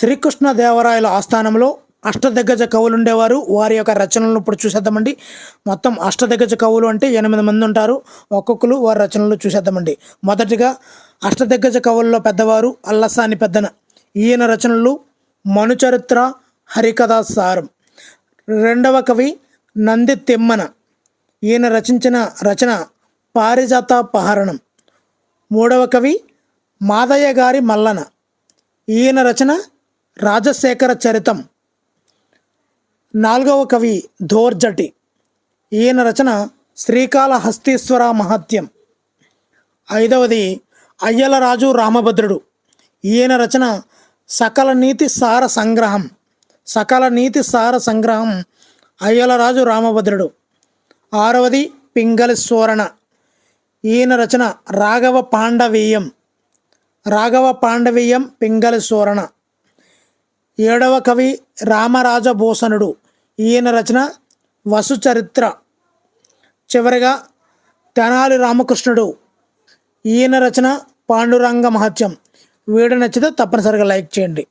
శ్రీకృష్ణ దేవరాయల ఆస్థానంలో అష్టదిగ్గజ కవులు ఉండేవారు. వారి యొక్క రచనలను ఇప్పుడు చూసేద్దామండి. మొత్తం అష్టదిగ్గజ కవులు అంటే ఎనిమిది మంది ఉంటారు. ఒక్కొక్కరు వారి రచనలు చూసేద్దామండి. మొదటిగా అష్టదిగ్గజ కవుల్లో పెద్దవారు అల్లసాని పెద్దన. ఈయన రచనలు మనుచరిత్ర హరికథా సారం. రెండవ కవి నంది తిమ్మన. ఈయన రచించిన రచన పారిజాత పహరణం. మూడవ కవి మాదయ్య గారి మల్లన. ఈయన రచన రాజశేఖర చరితం. నాలుగవ కవి ధోర్జటి ఈయన రచన శ్రీకాళహస్తీశ్వర మహత్యం. ఐదవది అయ్యలరాజు రామభద్రుడు. ఈయన రచన సకల నీతి సార సంగ్రహం. సకల నీతి సార సంగ్రహం అయ్యలరాజు రామభద్రుడు. ఆరవది పింగళి సోరణ ఈయన రచన రాఘవ పాండవీయం. రాఘవ పాండవీయం పింగళి సోరణ ఏడవ కవి రామరాజభూషణుడు ఈయన రచన వసుచరిత్ర. చివరిగా తెనాలి రామకృష్ణుడు. ఈయన రచన పాండురంగ మహత్యం. వీడియో నచ్చితే తప్పనిసరిగా లైక్ చేయండి.